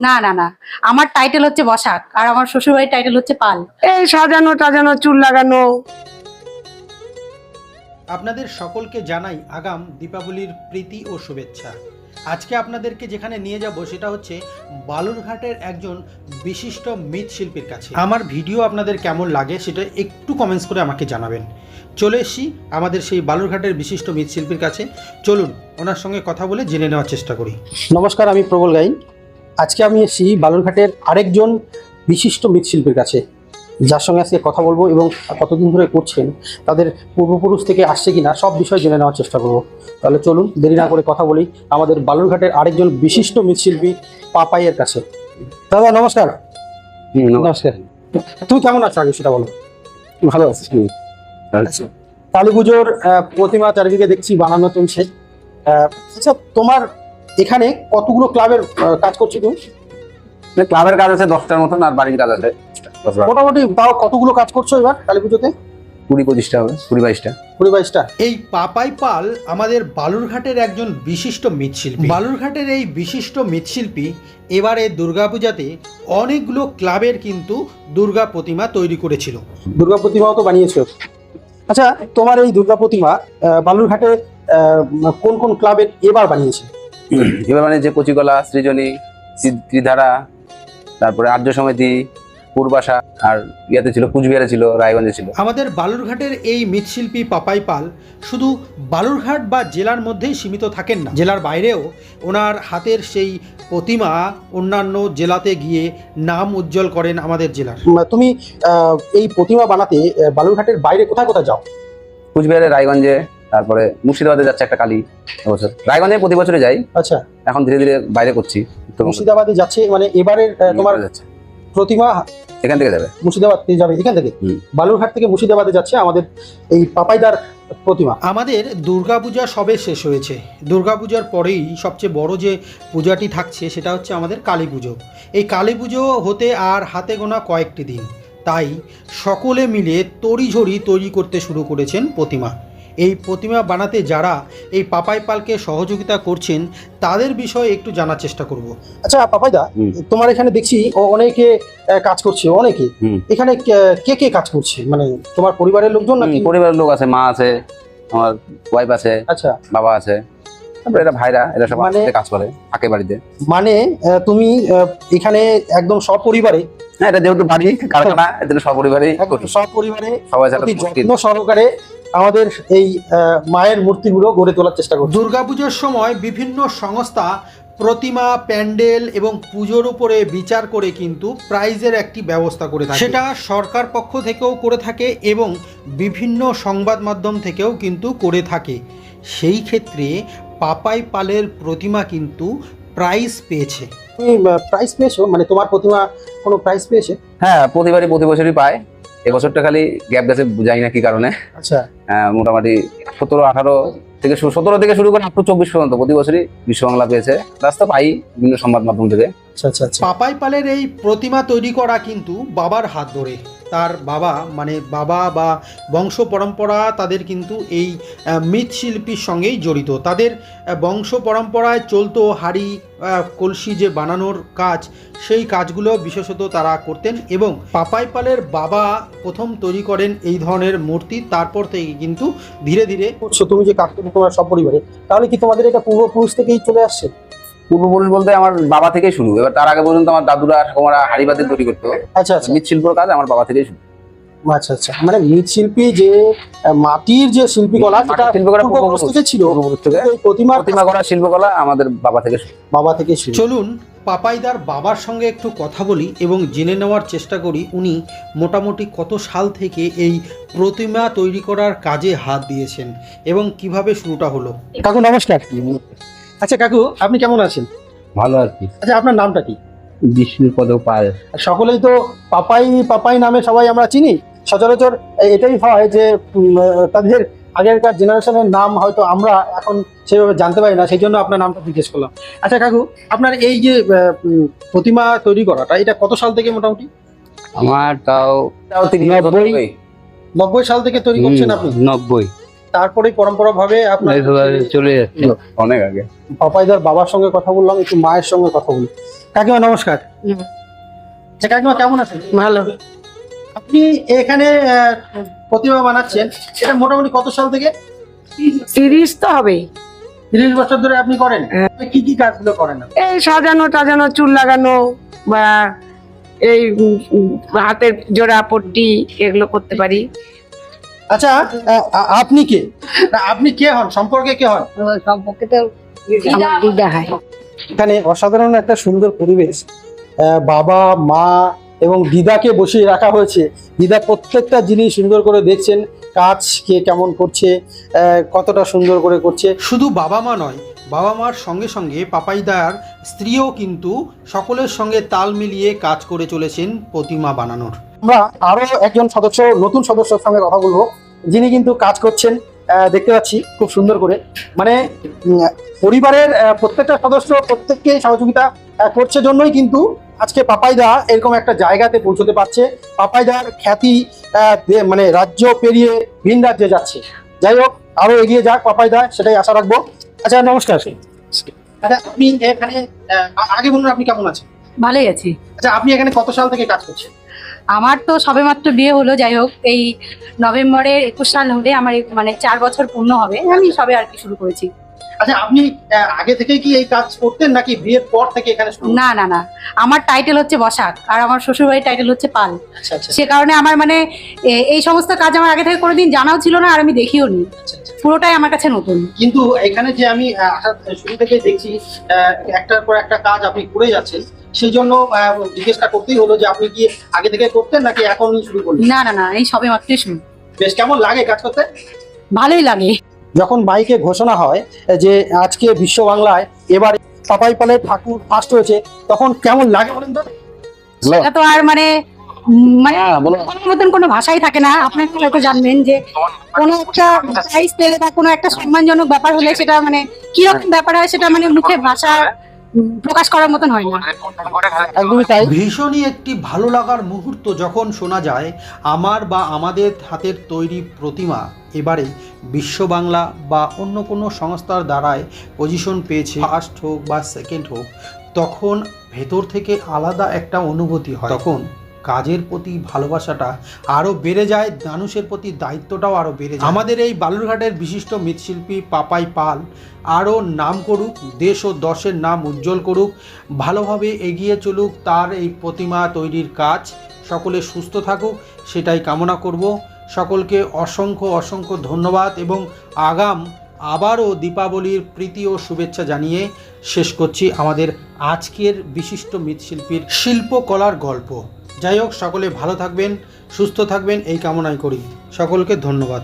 না না না। আমার টাইটেল হচ্ছে বসাক আর আমার শ্বশুরবাড়ির টাইটেল হচ্ছে পাল। এই সাজানো টাজানো চুল লাগানো। আপনাদের সকলকে জানাই আগাম দীপাবলির প্রীতি ও শুভেচ্ছা। আজকে আপনাদেরকে যেখানে নিয়ে যাব সেটা হচ্ছে বালুরঘাটের একজন বিশিষ্ট মৃৎশিল্পীর কাছে। আমার ভিডিও আপনাদের কেমন লাগে সেটা একটু কমেন্টস করে আমাকে জানাবেন। চলে এসছি আমাদের সেই বালুরঘাটের বিশিষ্ট মৃৎশিল্পীর কাছে। চলুন ওনার সঙ্গে কথা বলে জেনে নেওয়ার চেষ্টা করি। নমস্কার আমি প্রবল গাই আজকে আমি এসেছি বালুরঘাটের আরেকজন বিশিষ্ট মৃৎশিল্পীর কাছে যার সঙ্গে আজকে কথা বলব এবং কতদিন ধরে করছেন তাদের পূর্বপুরুষ থেকে আসছে কিনা সব বিষয় জেনে নেওয়ার চেষ্টা করব। তাহলে চলুন দেরি না করে কথা বলি আমাদের বালুরঘাটের আরেকজন বিশিষ্ট মৃৎশিল্পী পাপাইয়ের কাছে। দাদা নমস্কার। নমস্কার। তুমি কেমন আছো আগে সেটা বলো। ভালো আছিস আচ্ছা। কালী পুজোর প্রতিমা চারিদিকে দেখছি বানানো চলছে। আচ্ছা তোমার এখানে কতগুলো ক্লাবের কাজ করছ তুমি? ক্লাবের কাজ আছে দশটার মতন আর বাড়ির কাজ আছে। মোটামুটি তাও কতগুলো কাজ করছ এবার কালী পুজোতে কুড়ি পঁচিশটা হবে কুড়ি বাইশটা। কুড়ি বাইশটা। এই পাপাই পাল আমাদের বালুরঘাটের একজন বিশিষ্ট মৃৎশিল্পী। বালুরঘাটের এই বিশিষ্ট মৃৎশিল্পী এবারে দুর্গাপূজাতে অনেকগুলো ক্লাবের কিন্তু দুর্গা প্রতিমা তৈরি করেছিল। দুর্গা প্রতিমাও তো বানিয়েছো। আচ্ছা তোমার এই দুর্গা প্রতিমা আহ, বালুরঘাটে আহ, কোন কোন ক্লাবের এবার বানিয়েছে? এবার মানে যে কচিকলা সৃজনী ত্রি- ত্রিধারা তারপরে আর্য সমিতি পূর্বাশা আর ইয়াতে ছিল কুচবিহারে ছিল রায়গঞ্জে ছিল। আমাদের বালুরঘাটের এই মৃৎশিল্পী পাপাই পাল শুধু বালুরঘাট বা জেলার মধ্যেই সীমিত থাকেন না। জেলার বাইরেও ওনার হাতের সেই প্রতিমা অন্যান্য জেলাতে গিয়ে নাম উজ্জ্বল করেন আমাদের জেলার। তুমি এই প্রতিমা বানাতে বালুরঘাটের বাইরে কোথায় কোথায় যাও? কুচবিহারে রায়গঞ্জে তারপরে মুর্শিদাবাদে যাচ্ছে একটা কালী এবছর। রায়গঞ্জে প্রতি বছরে যাই। আচ্ছা। এখন ধীরে ধীরে বাইরে করছি। মুর্শিদাবাদে যাচ্ছে মানে এবারের আহ, তোমার যাচ্ছে। প্রতিমা এখান থেকে যাবে। মুর্শিদাবাদ থেকে যাবে এখান থেকে? বালুরঘাট থেকে মুর্শিদাবাদে যাচ্ছে আমাদের এই পাপাইদার প্রতিমা। আমাদের দুর্গাপূজা সবে শেষ হয়েছে। দুর্গাপূজার পরেই সবচেয়ে বড় যে পূজাটি থাকছে সেটা হচ্ছে আমাদের কালী পুজো। এই কালী পুজো হতে আর হাতে গোনা কয়েকটি দিন। তাই সকলে মিলে তড়িঝড়ি তৈরি করতে শুরু করেছেন প্রতিমা। এই প্রতিমা বানাতে যারা এই পাপাই পালকে সহযোগিতা করছেন তাদের বিষয়ে একটু জানার চেষ্টা করব। আচ্ছা পাপাইদা। তোমার এখানে দেখছি অনেকে কাজ করছে অনেকে। এখানে কে- কে কাজ করছে? মানে তোমার পরিবারের লোকজন নাকি? পরিবারের লোক আছে মা আছে আমার ওয়াইফ আছে আচ্ছা। বাবা আছে তারপরে এটা ভাইরা এরা সব মানে- কাজ করে বাড়িতে। মানে তুমি এখানে একদম সপরিবারে? হ্যাঁ এটা যেহেতু বাড়ি কারখানা সপরিবারে সবাই যত্ন সহকারে আমাদের এই আহ, মায়ের মূর্তিগুলো গড়ে তোলার চেষ্টা করছে। দুর্গাপুজোর সময় বিভিন্ন সংস্থা প্রতিমা প্যান্ডেল এবং পুজোর উপরে বিচার করে কিন্তু প্রাইজের একটি ব্যবস্থা করে থাকে। সেটা সরকার পক্ষ থেকেও করে থাকে এবং বিভিন্ন সংবাদ মাধ্যম থেকেও কিন্তু করে থাকে। সেই ক্ষেত্রে পাপাই পালের প্রতিমা কিন্তু প্রাইজ পেয়েছে। তুমি প্রাইস পেয়েছ? মানে তোমার প্রতিমা কোনো প্রাইজ পেয়েছে? হ্যাঁ প্রতিবারই প্রতি বছরই পায়। এবছরটা খালি গ্যাপ গেছে যাই না কি কারণে? আচ্ছা। আহ, মোটামুটি সতেরো আঠারো থেকে সতেরো থেকে শুরু করে আঠারো চব্বিশ পর্যন্ত প্রতি বছরই বিশ্ব বাংলা পেয়েছে। রাস্তা পাই বিভিন্ন সংবাদ মাধ্যম থেকে। আচ্ছা আচ্ছা আচ্ছা। পাপাই পালের এই প্রতিমা তৈরি করা কিন্তু বাবার হাত ধরে তার বাবা মানে বাবা বা বংশ পরম্পরা তাদের কিন্তু এই মৃৎশিল্পীর সঙ্গেই জড়িত। তাদের বংশ পরম্পরায় চলতো হাড়ি কলসি যে বানানোর কাজ, সেই কাজগুলো বিশেষত তারা করতেন এবং পাপাই পালের বাবা প্রথম তৈরি করেন এই ধরনের মূর্তি। তারপর থেকে কিন্তু ধীরে ধীরে তুমি যে কাজ তোমার সপরিবারে, তাহলে কি তোমাদের এটা পূর্বপুরুষ থেকেই চলে আসছে? পূর্বপুরুষ বলতে আমার বাবা থেকেই শুরু। এবার তার আগে পর্যন্ত আমার দাদুরা ঠাকুমারা বাতি তৈরি করতো। আচ্ছা আচ্ছা। মৃৎশিল্পর কাজ আমার বাবা থেকেই শুরু। আচ্ছা আচ্ছা। মানে মৃৎশিল্পী যে মাটির যে শিল্পীকলা সেটা শিল্পকলা পূর্বপুরুষ থেকে ছিল। পূর্বপুরুষ থেকে প্রতিমা প্রতিমা করা শিল্পকলা আমাদের বাবা থেকে শুরু। বাবা থেকে শুরু। চলুন পাপাইদার বাবার সঙ্গে একটু কথা বলি এবং জেনে নেওয়ার চেষ্টা করি উনি মোটামুটি কত সাল থেকে এই প্রতিমা তৈরি করার কাজে হাত দিয়েছেন এবং কীভাবে শুরুটা হলো। কাকু নমস্কার। আচ্ছা কাকু আপনি কেমন আছেন? ভালো আর কি আচ্ছা আপনার নামটা কি? বিষ্ণুপদ পাল। আর সকলেই তো পাপাই পাপাই নামে সবাই আমরা চিনি। সচরাচর এটাই হয় যে তাদের আগেরকার জেনারেশনের নাম হয়তো আমরা এখন সেভাবে জানতে পারি না সেই জন্য আপনার নামটা জিজ্ঞেস করলাম। আচ্ছা কাকু আপনার এই যে প্রতিমা তৈরি করাটা এটা কত সাল থেকে মোটামুটি? আমার তাও তাও নব্বই। নব্বই সাল থেকে তৈরি করছেন আপনি? নব্বই। তারপরেই পরম্পরাভাবে আপনার চলে যাচ্ছে। অনেক আগে। পাপাইদার বাবার সঙ্গে কথা বললাম একটু মায়ের সঙ্গে কথা বলি। কাকিমা নমস্কার। আচ্ছা কাকিমা কেমন আছেন? ভালো। আপনি এখানে প্রতিমা বানাচ্ছেন এটা মোটামুটি কত সাল থেকে? তিরিশ তো হবে। তিরিশ বছর ধরে আপনি করেন? হ্যাঁ। আপনি কি কি কাজগুলো করেন? এই সাজানো টাজানো চুল লাগানো বা এই হাতের জোড়া পট্টি এগুলো করতে পারি। আচ্ছা আপনি কে? আপনি কে হন? সম্পর্কে কে হন? সম্পর্কে তো হয় এখানে অসাধারণ একটা সুন্দর পরিবেশ। আহ, বাবা মা এবং দিদাকে বসিয়ে রাখা হয়েছে। দিদা প্রত্যেকটা জিনিস সুন্দর করে দেখছেন কাজ কে কেমন করছে কতটা সুন্দর করে করছে। শুধু বাবা মা নয় বাবা মার সঙ্গে সঙ্গে পাপাইদার স্ত্রীও কিন্তু সকলের সঙ্গে তাল মিলিয়ে কাজ করে চলেছেন প্রতিমা বানানোর। আমরা আরও একজন সদস্য নতুন সদস্যের সঙ্গে কথা বলব যিনি কিন্তু কাজ করছেন দেখতে পাচ্ছি খুব সুন্দর করে। মানে পরিবারের প্রত্যেকটা সদস্য প্রত্যেককে সহযোগিতা করছে জন্যই কিন্তু আজকে পাপাইদা এরকম একটা জায়গাতে পৌঁছতে পারছে। পাপাইদার খ্যাতি মানে রাজ্য পেরিয়ে ভিন রাজ্যে যাচ্ছে। যাই হোক আরও এগিয়ে যাক পাপাইদা সেটাই আশা রাখব। আচ্ছা নমস্কার। আচ্ছা আপনি এখানে আগে বলুন আপনি কেমন আছেন? ভালোই আছি। আচ্ছা আপনি এখানে কত সাল থেকে কাজ করছেন? আমার তো সবেমাত্র বিয়ে হলো যাই হোক এই নভেম্বরে একুশ সাল হলে আমার মানে চার বছর পূর্ণ হবে আমি সবে আর কি শুরু করেছি। আচ্ছা আপনি আগে থেকে কি এই কাজ করতেন নাকি বিয়ের পর থেকে এখানে না না না আমার টাইটেল হচ্ছে বসাক আর আমার শ্বশুরবাড়ির টাইটেল হচ্ছে পাল। আচ্ছা আচ্ছা। সে কারণে আমার মানে এই সমস্ত কাজ আমার আগে থেকে কোনোদিন জানাও ছিল না আর আমি দেখিও নি। আচ্ছা। পুরোটাই আমার কাছে নতুন। কিন্তু এখানে যে আমি শুরু থেকে দেখছি আহ, একটার পর একটা কাজ আপনি করে যাচ্ছেন সেই জন্য আহ, জিজ্ঞেসটা করতেই হলো যে আপনি কি আগে থেকে করতেন নাকি এখন শুরু করলেন? না না না এই সবে মাত্রই শুরু। বেশ কেমন লাগে কাজ করতে? ভালোই লাগে। যখন মাইকে ঘোষণা হয় যে আজকে বিশ্ব বাংলায় এবার পাপাই পালে ঠাকুর ফার্স্ট হয়েছে তখন কেমন লাগে বলেন তো? এটা তো আর মানে মানে হ্যাঁ বলার মতন কোনো ভাষাই থাকে না। আপনারা হয়তো জানবেন যে কোনো একটা প্রাইজ পেলে বা কোনো একটা সম্মানজনক ব্যাপার হলে সেটা মানে কীরকম ব্যাপার হয় সেটা মানে মুখে ভাষা প্রকাশ করার মতন হয় না। ভীষণই একটি ভালো লাগার মুহূর্ত যখন শোনা যায় আমার বা আমাদের হাতের তৈরি প্রতিমা এবারে বিশ্ব বাংলা বা অন্য কোনো সংস্থার দ্বারায় পজিশন পেয়েছে ফার্স্ট হোক বা সেকেন্ড হোক তখন ভেতর থেকে আলাদা একটা অনুভূতি হয়। তখন কাজের প্রতি ভালোবাসাটা আরও বেড়ে যায় মানুষের প্রতি দায়িত্বটাও আরও বেড়ে যায়। আমাদের এই বালুরঘাটের বিশিষ্ট মৃৎশিল্পী পাপাই পাল আরও নাম করুক, দেশ ও দশের নাম উজ্জ্বল করুক, ভালোভাবে এগিয়ে চলুক তার এই প্রতিমা তৈরির কাজ। সকলে সুস্থ থাকুক, সেটাই কামনা করব। সকলকে অসংখ্য অসংখ্য ধন্যবাদ এবং আগাম আবারও দীপাবলির প্রীতি ও শুভেচ্ছা জানিয়ে শেষ করছি আমাদের আজকের বিশিষ্ট মৃৎশিল্পীর শিল্পকলার গল্প। যাই হোক সকলে ভালো থাকবেন সুস্থ থাকবেন এই কামনাই করি। সকলকে ধন্যবাদ।